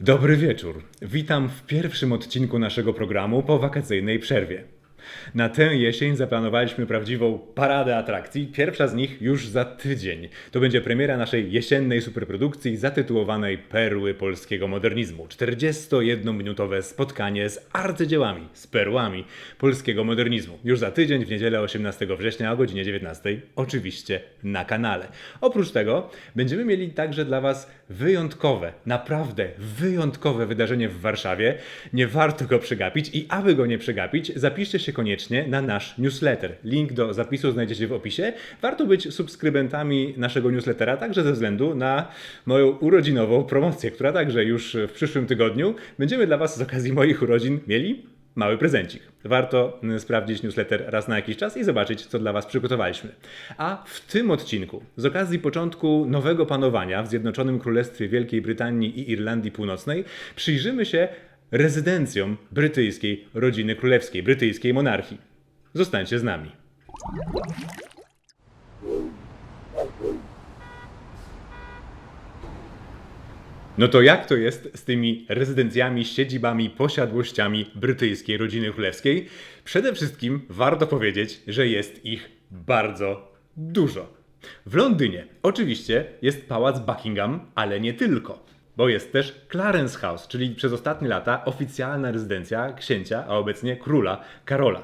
Dobry wieczór. Witam w pierwszym odcinku naszego programu po wakacyjnej przerwie. Na tę jesień zaplanowaliśmy prawdziwą paradę atrakcji. Pierwsza z nich już za tydzień. To będzie premiera naszej jesiennej superprodukcji zatytułowanej Perły polskiego modernizmu. 41-minutowe spotkanie z arcydziełami, z perłami polskiego modernizmu. Już za tydzień, w niedzielę 18 września o godzinie 19. Oczywiście na kanale. Oprócz tego będziemy mieli także dla Was wyjątkowe, naprawdę wyjątkowe wydarzenie w Warszawie. Nie warto go przegapić i aby go nie przegapić, zapiszcie się koniecznie na nasz newsletter. Link do zapisu znajdziecie w opisie. Warto być subskrybentami naszego newslettera także ze względu na moją urodzinową promocję, która także już w przyszłym tygodniu będziemy dla Was z okazji moich urodzin mieli mały prezencik. Warto y, sprawdzić newsletter raz na jakiś czas i zobaczyć, co dla Was przygotowaliśmy. A w tym odcinku, z okazji początku nowego panowania w Zjednoczonym Królestwie Wielkiej Brytanii i Irlandii Północnej, przyjrzymy się rezydencjom brytyjskiej rodziny królewskiej, brytyjskiej monarchii. Zostańcie z nami. No to jak to jest z tymi rezydencjami, siedzibami, posiadłościami brytyjskiej rodziny królewskiej? Przede wszystkim warto powiedzieć, że jest ich bardzo dużo. W Londynie oczywiście jest pałac Buckingham, ale nie tylko. Bo jest też Clarence House, czyli przez ostatnie lata oficjalna rezydencja księcia, a obecnie króla Karola.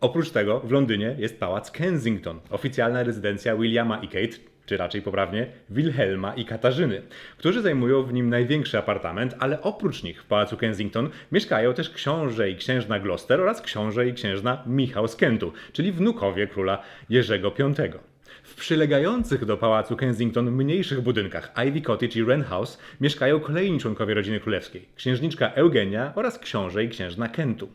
Oprócz tego w Londynie jest pałac Kensington, oficjalna rezydencja Williama i Kate, czy raczej poprawnie Wilhelma i Katarzyny, którzy zajmują w nim największy apartament, ale oprócz nich w pałacu Kensington mieszkają też książę i księżna Gloucester oraz książę i księżna Michał z Kentu, czyli wnukowie króla Jerzego V. W przylegających do pałacu Kensington mniejszych budynkach Ivy Cottage i Wren House mieszkają kolejni członkowie rodziny królewskiej, księżniczka Eugenia oraz książę i księżna Kentu.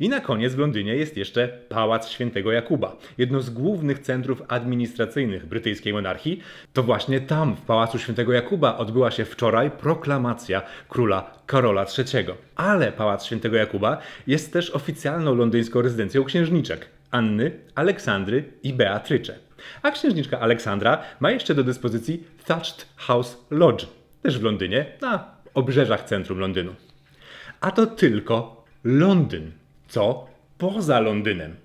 I na koniec w Londynie jest jeszcze Pałac Świętego Jakuba, jedno z głównych centrów administracyjnych brytyjskiej monarchii. To właśnie tam, w Pałacu Świętego Jakuba, odbyła się wczoraj proklamacja króla Karola III. Ale Pałac Świętego Jakuba jest też oficjalną londyńską rezydencją księżniczek Anny, Aleksandry i Beatrycze. A księżniczka Aleksandra ma jeszcze do dyspozycji Thatched House Lodge, też w Londynie, na obrzeżach centrum Londynu. A to tylko Londyn. Co poza Londynem?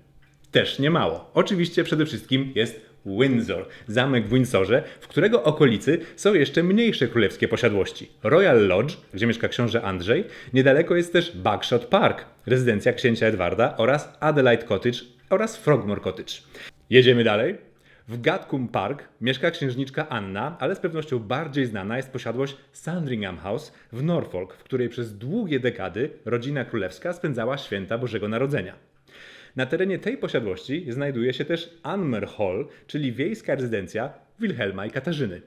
Też nie mało. Oczywiście przede wszystkim jest Windsor, zamek w Windsorze, w którego okolicy są jeszcze mniejsze królewskie posiadłości. Royal Lodge, gdzie mieszka książę Andrzej, niedaleko jest też Bagshot Park, rezydencja księcia Edwarda oraz Adelaide Cottage oraz Frogmore Cottage. Jedziemy dalej. W Gatcombe Park mieszka księżniczka Anna, ale z pewnością bardziej znana jest posiadłość Sandringham House w Norfolk, w której przez długie dekady rodzina królewska spędzała święta Bożego Narodzenia. Na terenie tej posiadłości znajduje się też Anmer Hall, czyli wiejska rezydencja Wilhelma i Katarzyny.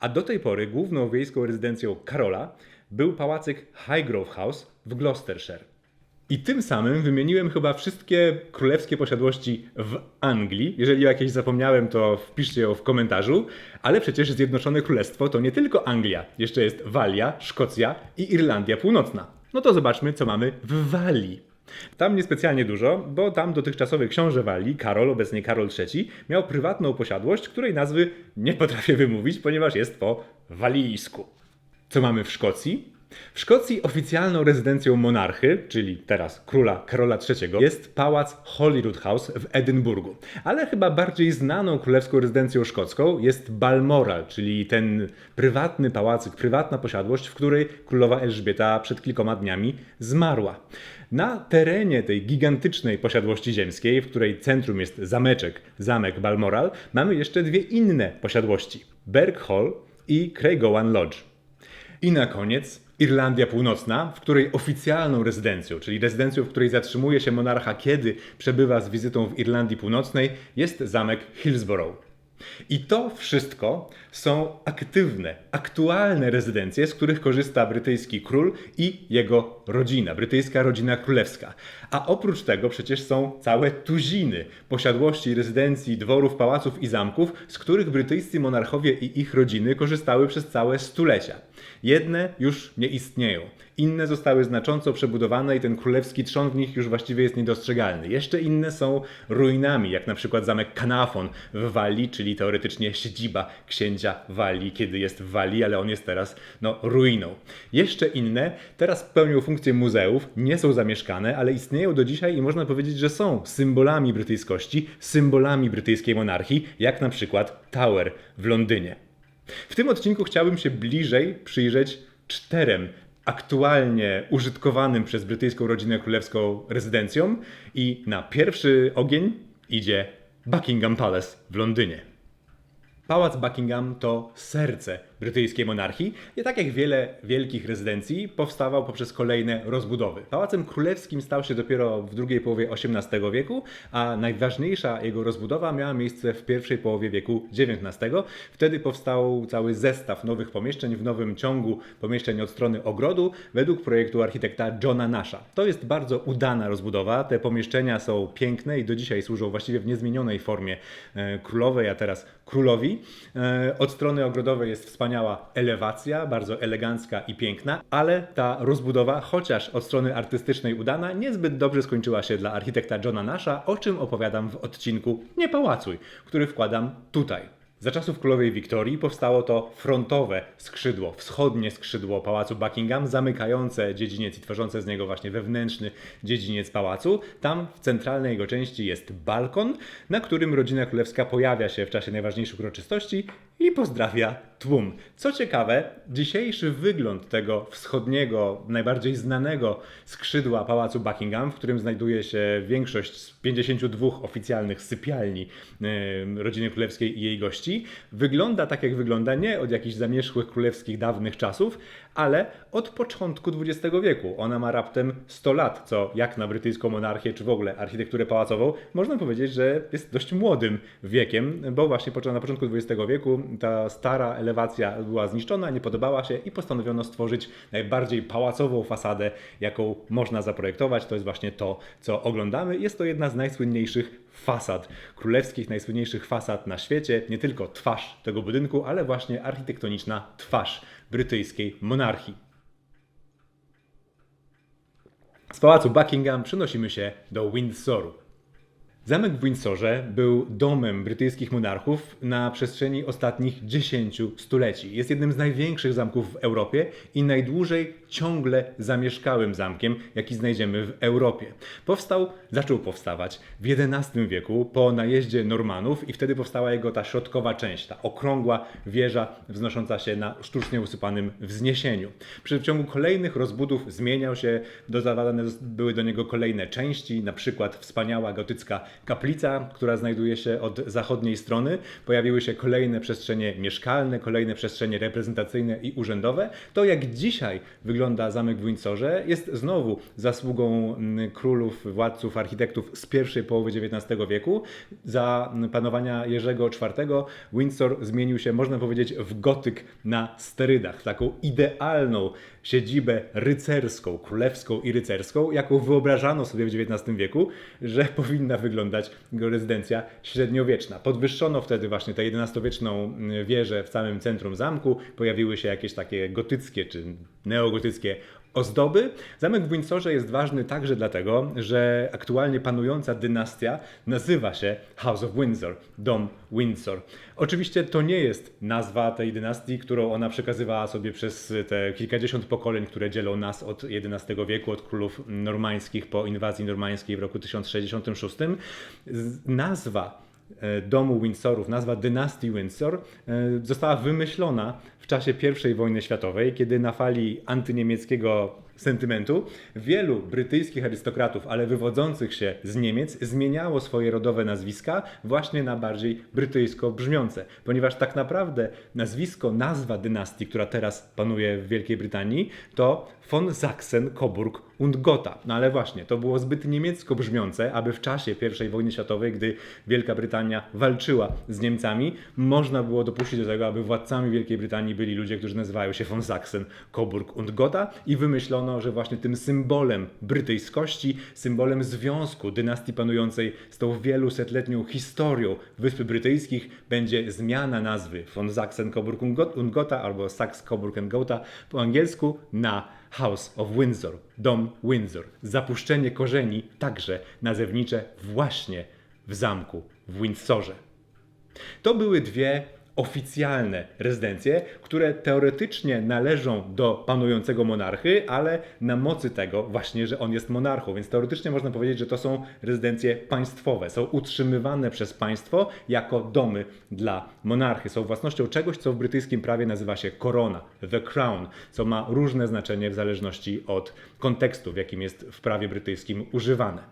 A do tej pory główną wiejską rezydencją Karola był pałacyk Highgrove House w Gloucestershire. I tym samym wymieniłem chyba wszystkie królewskie posiadłości w Anglii. Jeżeli jakieś zapomniałem, to wpiszcie ją w komentarzu. Ale przecież Zjednoczone Królestwo to nie tylko Anglia. Jeszcze jest Walia, Szkocja i Irlandia Północna. No to zobaczmy, co mamy w Walii. Tam niespecjalnie dużo, bo tam dotychczasowy książę Walii, Karol, obecnie Karol III, miał prywatną posiadłość, której nazwy nie potrafię wymówić, ponieważ jest po walijsku. Co mamy w Szkocji? W Szkocji oficjalną rezydencją monarchy, czyli teraz króla Karola III, jest pałac Holyrood House w Edynburgu. Ale chyba bardziej znaną królewską rezydencją szkocką jest Balmoral, czyli ten prywatny pałacyk, prywatna posiadłość, w której królowa Elżbieta przed kilkoma dniami zmarła. Na terenie tej gigantycznej posiadłości ziemskiej, w której centrum jest zameczek, zamek Balmoral, mamy jeszcze dwie inne posiadłości: Berg Hall i Craigowan Lodge. I na koniec Irlandia Północna, w której oficjalną rezydencją, czyli rezydencją, w której zatrzymuje się monarcha, kiedy przebywa z wizytą w Irlandii Północnej, jest zamek Hillsborough. I to wszystko są aktywne, aktualne rezydencje, z których korzysta brytyjski król i jego rodzina, brytyjska rodzina królewska. A oprócz tego przecież są całe tuziny posiadłości, rezydencji, dworów, pałaców i zamków, z których brytyjscy monarchowie i ich rodziny korzystały przez całe stulecia. Jedne już nie istnieją, Inne zostały znacząco przebudowane i ten królewski trzon w nich już właściwie jest niedostrzegalny. Jeszcze inne są ruinami, jak na przykład zamek Kanafon w Walii, czyli teoretycznie siedziba księcia Walii, kiedy jest w Walii, ale on jest teraz no, ruiną. Jeszcze inne teraz pełnią funkcję muzeów, nie są zamieszkane, ale istnieją do dzisiaj i można powiedzieć, że są symbolami brytyjskości, symbolami brytyjskiej monarchii, jak na przykład Tower w Londynie. W tym odcinku chciałbym się bliżej przyjrzeć czterem aktualnie użytkowanym przez brytyjską rodzinę królewską rezydencjom i na pierwszy ogień idzie Buckingham Palace w Londynie. Pałac Buckingham to serce brytyjskiej monarchii i tak jak wiele wielkich rezydencji powstawał poprzez kolejne rozbudowy. Pałacem królewskim stał się dopiero w drugiej połowie XVIII wieku, a najważniejsza jego rozbudowa miała miejsce w pierwszej połowie wieku XIX. Wtedy powstał cały zestaw nowych pomieszczeń w nowym ciągu pomieszczeń od strony ogrodu według projektu architekta Johna Nasha. To jest bardzo udana rozbudowa. Te pomieszczenia są piękne i do dzisiaj służą właściwie w niezmienionej formie e, królowej, a teraz królowi. E, Od strony ogrodowej jest wspaniała elewacja, bardzo elegancka i piękna, ale ta rozbudowa, chociaż od strony artystycznej udana, niezbyt dobrze skończyła się dla architekta Johna Nasha, o czym opowiadam w odcinku Nie Pałacuj, który wkładam tutaj. Za czasów królowej Wiktorii powstało to frontowe skrzydło, wschodnie skrzydło pałacu Buckingham, zamykające dziedziniec i tworzące z niego właśnie wewnętrzny dziedziniec pałacu. Tam w centralnej jego części jest balkon, na którym rodzina królewska pojawia się w czasie najważniejszych uroczystości i pozdrawia tłum. Co ciekawe, dzisiejszy wygląd tego wschodniego, najbardziej znanego skrzydła pałacu Buckingham, w którym znajduje się większość z 52 oficjalnych sypialni rodziny królewskiej i jej gości, wygląda tak jak wygląda nie od jakichś zamierzchłych królewskich dawnych czasów, ale od początku XX wieku. Ona ma raptem 100 lat, co jak na brytyjską monarchię, czy w ogóle architekturę pałacową, można powiedzieć, że jest dość młodym wiekiem, bo właśnie na początku XX wieku ta stara elewacja była zniszczona, nie podobała się i postanowiono stworzyć najbardziej pałacową fasadę, jaką można zaprojektować. To jest właśnie to, co oglądamy. Jest to jedna z najsłynniejszych fasad królewskich, najsłynniejszych fasad na świecie. Nie tylko twarz tego budynku, ale właśnie architektoniczna twarz brytyjskiej monarchii. Z pałacu Buckingham przenosimy się do Windsoru. Zamek w Windsorze był domem brytyjskich monarchów na przestrzeni ostatnich 10 stuleci. Jest jednym z największych zamków w Europie i najdłużej ciągle zamieszkałym zamkiem, jaki znajdziemy w Europie. Powstał, zaczął powstawać w XI wieku po najeździe Normanów i wtedy powstała jego ta środkowa część, ta okrągła wieża wznosząca się na sztucznie usypanym wzniesieniu. Przy ciągu kolejnych rozbudów zmieniał się, dodawane były do niego kolejne części, na przykład wspaniała gotycka kaplica, która znajduje się od zachodniej strony. Pojawiły się kolejne przestrzenie mieszkalne, kolejne przestrzenie reprezentacyjne i urzędowe. To jak dzisiaj wygląda zamek w Windsorze jest znowu zasługą mm, królów, władców, architektów z pierwszej połowy XIX wieku. Za panowania Jerzego IV Windsor zmienił się, można powiedzieć, w gotyk na sterydach, taką idealną siedzibę rycerską, królewską i rycerską, jaką wyobrażano sobie w XIX wieku, że powinna wyglądać jego rezydencja średniowieczna. Podwyższono wtedy właśnie tę XI-wieczną wieżę w samym centrum zamku, pojawiły się jakieś takie gotyckie czy neogotyckie ozdoby. Zamek w Windsorze jest ważny także dlatego, że aktualnie panująca dynastia nazywa się House of Windsor, dom Windsor. Oczywiście to nie jest nazwa tej dynastii, którą ona przekazywała sobie przez te kilkadziesiąt pokoleń, które dzielą nas od XI wieku, od królów normańskich po inwazji normańskiej w roku 1066. Z- Nazwa domu Windsorów, nazwa dynastii Windsor e, została wymyślona w czasie I wojny światowej, kiedy na fali antyniemieckiego sentymentu wielu brytyjskich arystokratów, ale wywodzących się z Niemiec, zmieniało swoje rodowe nazwiska właśnie na bardziej brytyjsko brzmiące, ponieważ tak naprawdę nazwisko, nazwa dynastii, która teraz panuje w Wielkiej Brytanii, to von Sachsen, Coburg und Gotha. No ale właśnie, to było zbyt niemiecko brzmiące, aby w czasie I wojny światowej, gdy Wielka Brytania walczyła z Niemcami, można było dopuścić do tego, aby władcami Wielkiej Brytanii byli ludzie, którzy nazywają się von Sachsen, Coburg und Gotha i wymyślono określono, że właśnie tym symbolem brytyjskości, symbolem związku dynastii panującej z tą wielusetletnią historią Wysp Brytyjskich będzie zmiana nazwy von Sachsen-Coburg-Ungotha albo Saxe-Coburg-Gotha po angielsku na House of Windsor, dom Windsor. Zapuszczenie korzeni także nazewnicze właśnie w zamku w Windsorze. To były dwie oficjalne rezydencje, które teoretycznie należą do panującego monarchy, ale na mocy tego właśnie, że on jest monarchą, więc teoretycznie można powiedzieć, że to są rezydencje państwowe, są utrzymywane przez państwo jako domy dla monarchy, są własnością czegoś, co w brytyjskim prawie nazywa się korona, the crown, co ma różne znaczenie w zależności od kontekstu, w jakim jest w prawie brytyjskim używane.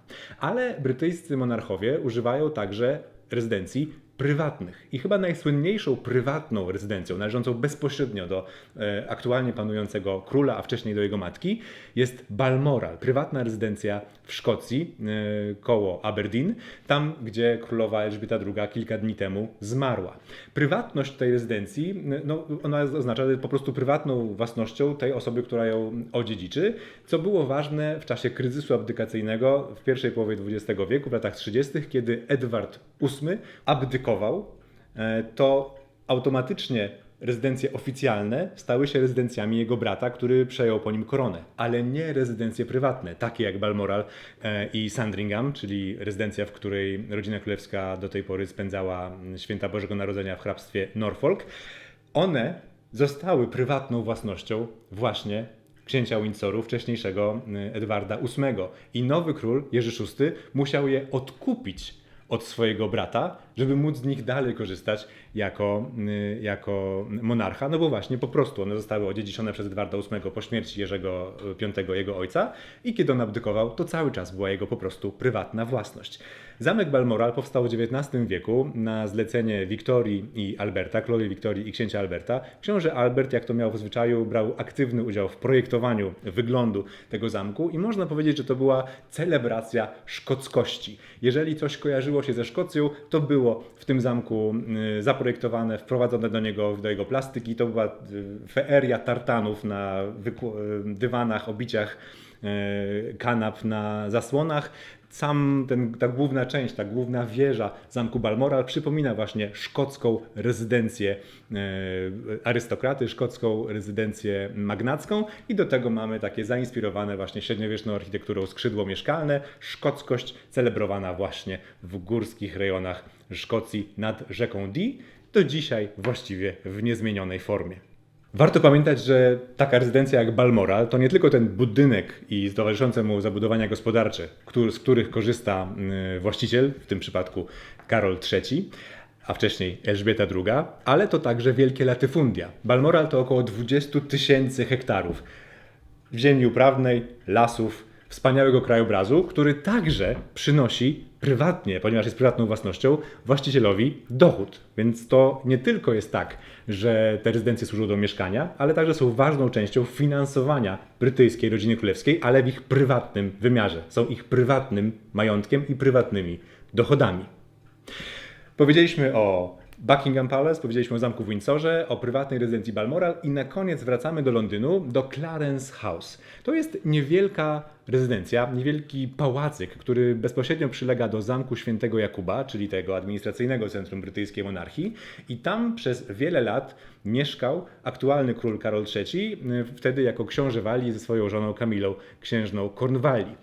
Ale brytyjscy monarchowie używają także rezydencji prywatnych. I chyba najsłynniejszą prywatną rezydencją, należącą bezpośrednio do e, aktualnie panującego króla, a wcześniej do jego matki, jest Balmoral, prywatna rezydencja w Szkocji, e, koło Aberdeen, tam gdzie królowa Elżbieta II kilka dni temu zmarła. Prywatność tej rezydencji, no, ona oznacza po prostu prywatną własnością tej osoby, która ją odziedziczy, co było ważne w czasie kryzysu abdykacyjnego w pierwszej połowie XX wieku, w latach 30., kiedy Edward VIII abdykował, e, to automatycznie rezydencje oficjalne stały się rezydencjami jego brata, który przejął po nim koronę, ale nie rezydencje prywatne, takie jak Balmoral e, i Sandringham, czyli rezydencja, w której rodzina królewska do tej pory spędzała święta Bożego Narodzenia w hrabstwie Norfolk. One zostały prywatną własnością właśnie księcia Windsoru, wcześniejszego e, Edwarda VIII. I nowy król, Jerzy VI, musiał je odkupić od swojego brata, żeby móc z nich dalej korzystać jako, y, jako monarcha, no bo właśnie po prostu one zostały odziedziczone przez Edwarda VIII po śmierci Jerzego V, jego ojca i kiedy on abdykował, to cały czas była jego po prostu prywatna własność. Zamek Balmoral powstał w XIX wieku na zlecenie Wiktorii i Alberta, królowej Wiktorii i księcia Alberta. Książę Albert, jak to miał w zwyczaju, brał aktywny udział w projektowaniu wyglądu tego zamku i można powiedzieć, że to była celebracja szkockości. Jeżeli coś kojarzyło się ze Szkocją, to było w tym zamku y, zaprojektowane, wprowadzone do niego, do jego plastyki. To była y, feeria tartanów na y, dywanach, obiciach kanap na zasłonach sam ten, ta główna część, ta główna wieża zamku Balmoral przypomina właśnie szkocką rezydencję arystokraty, szkocką rezydencję magnacką i do tego mamy takie zainspirowane właśnie średniowieczną architekturą skrzydło mieszkalne, szkockość celebrowana właśnie w górskich rejonach Szkocji nad rzeką Dee, do dzisiaj właściwie w niezmienionej formie. Warto pamiętać, że taka rezydencja jak Balmoral to nie tylko ten budynek i towarzyszące mu zabudowania gospodarcze, z których korzysta y, właściciel, w tym przypadku Karol III, a wcześniej Elżbieta II, ale to także wielkie latyfundia. Balmoral to około 20 tysięcy hektarów ziemi uprawnej, lasów, wspaniałego krajobrazu, który także przynosi prywatnie, ponieważ jest prywatną własnością, właścicielowi dochód. Więc to nie tylko jest tak, że te rezydencje służą do mieszkania, ale także są ważną częścią finansowania brytyjskiej rodziny królewskiej, ale w ich prywatnym wymiarze. Są ich prywatnym majątkiem i prywatnymi dochodami. Powiedzieliśmy o Buckingham Palace, powiedzieliśmy o zamku w Windsorze, o prywatnej rezydencji Balmoral i na koniec wracamy do Londynu, do Clarence House. To jest niewielka rezydencja, niewielki pałacyk, który bezpośrednio przylega do zamku świętego Jakuba, czyli tego administracyjnego centrum brytyjskiej monarchii i tam przez wiele lat mieszkał aktualny król Karol III, wtedy jako książę Walii ze swoją żoną Kamilą, księżną Cornwalii.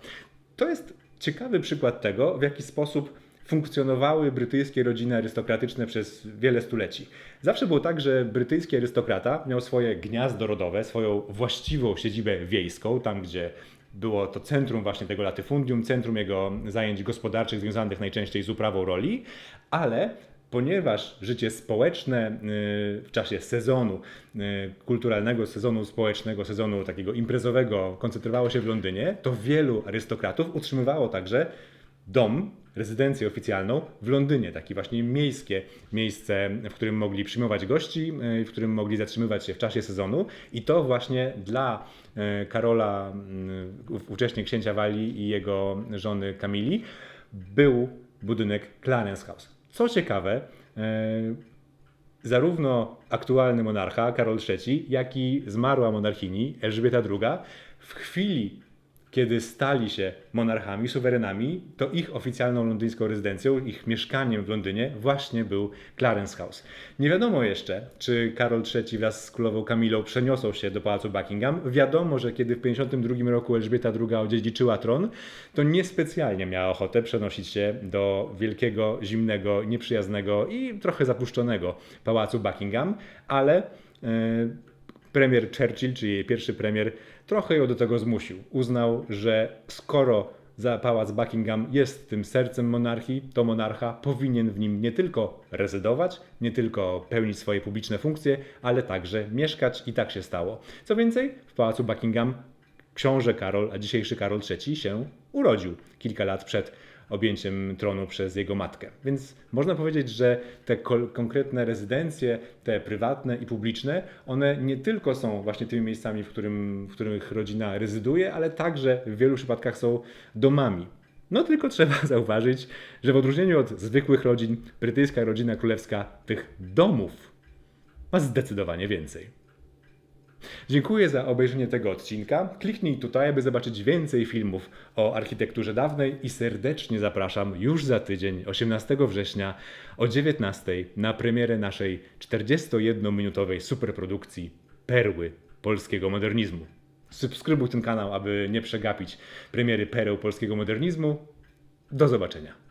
To jest ciekawy przykład tego, w jaki sposób funkcjonowały brytyjskie rodziny arystokratyczne przez wiele stuleci. Zawsze było tak, że brytyjski arystokrata miał swoje gniazdo rodowe, swoją właściwą siedzibę wiejską, tam gdzie było to centrum właśnie tego latyfundium, centrum jego zajęć gospodarczych związanych najczęściej z uprawą roli, ale ponieważ życie społeczne y, w czasie sezonu y, kulturalnego, sezonu społecznego, sezonu takiego imprezowego koncentrowało się w Londynie, to wielu arystokratów utrzymywało także dom rezydencję oficjalną w Londynie, takie właśnie miejskie miejsce, w którym mogli przyjmować gości, e, w którym mogli zatrzymywać się w czasie sezonu i to właśnie dla e, Karola, ówcześnie księcia Walii i jego żony Kamili, był budynek Clarence House. Co ciekawe, e, zarówno aktualny monarcha Karol III, jak i zmarła monarchini Elżbieta II w chwili, kiedy stali się monarchami, suwerenami, to ich oficjalną londyńską rezydencją, ich mieszkaniem w Londynie właśnie był Clarence House. Nie wiadomo jeszcze, czy Karol III wraz z królową Kamilą przeniosą się do pałacu Buckingham. Wiadomo, że kiedy w 1952 roku Elżbieta II odziedziczyła tron, to niespecjalnie miała ochotę przenosić się do wielkiego, zimnego, nieprzyjaznego i trochę zapuszczonego pałacu Buckingham, ale e, premier Churchill, czyli jej pierwszy premier, trochę ją do tego zmusił. Uznał, że skoro za pałac Buckingham jest tym sercem monarchii, to monarcha powinien w nim nie tylko rezydować, nie tylko pełnić swoje publiczne funkcje, ale także mieszkać i tak się stało. Co więcej, w pałacu Buckingham książę Karol, a dzisiejszy Karol III się urodził kilka lat przed objęciem tronu przez jego matkę. Więc można powiedzieć, że te konkretne rezydencje, te prywatne i publiczne, one nie tylko są właśnie tymi miejscami, w, którym, w których rodzina rezyduje, ale także w wielu przypadkach są domami. No tylko trzeba zauważyć, że w odróżnieniu od zwykłych rodzin, brytyjska rodzina królewska tych domów ma zdecydowanie więcej. Dziękuję za obejrzenie tego odcinka. Kliknij tutaj, aby zobaczyć więcej filmów o architekturze dawnej i serdecznie zapraszam już za tydzień, 18 września o 19 na premierę naszej 41-minutowej superprodukcji Perły polskiego modernizmu. Subskrybuj ten kanał, aby nie przegapić premiery pereł polskiego modernizmu. Do zobaczenia.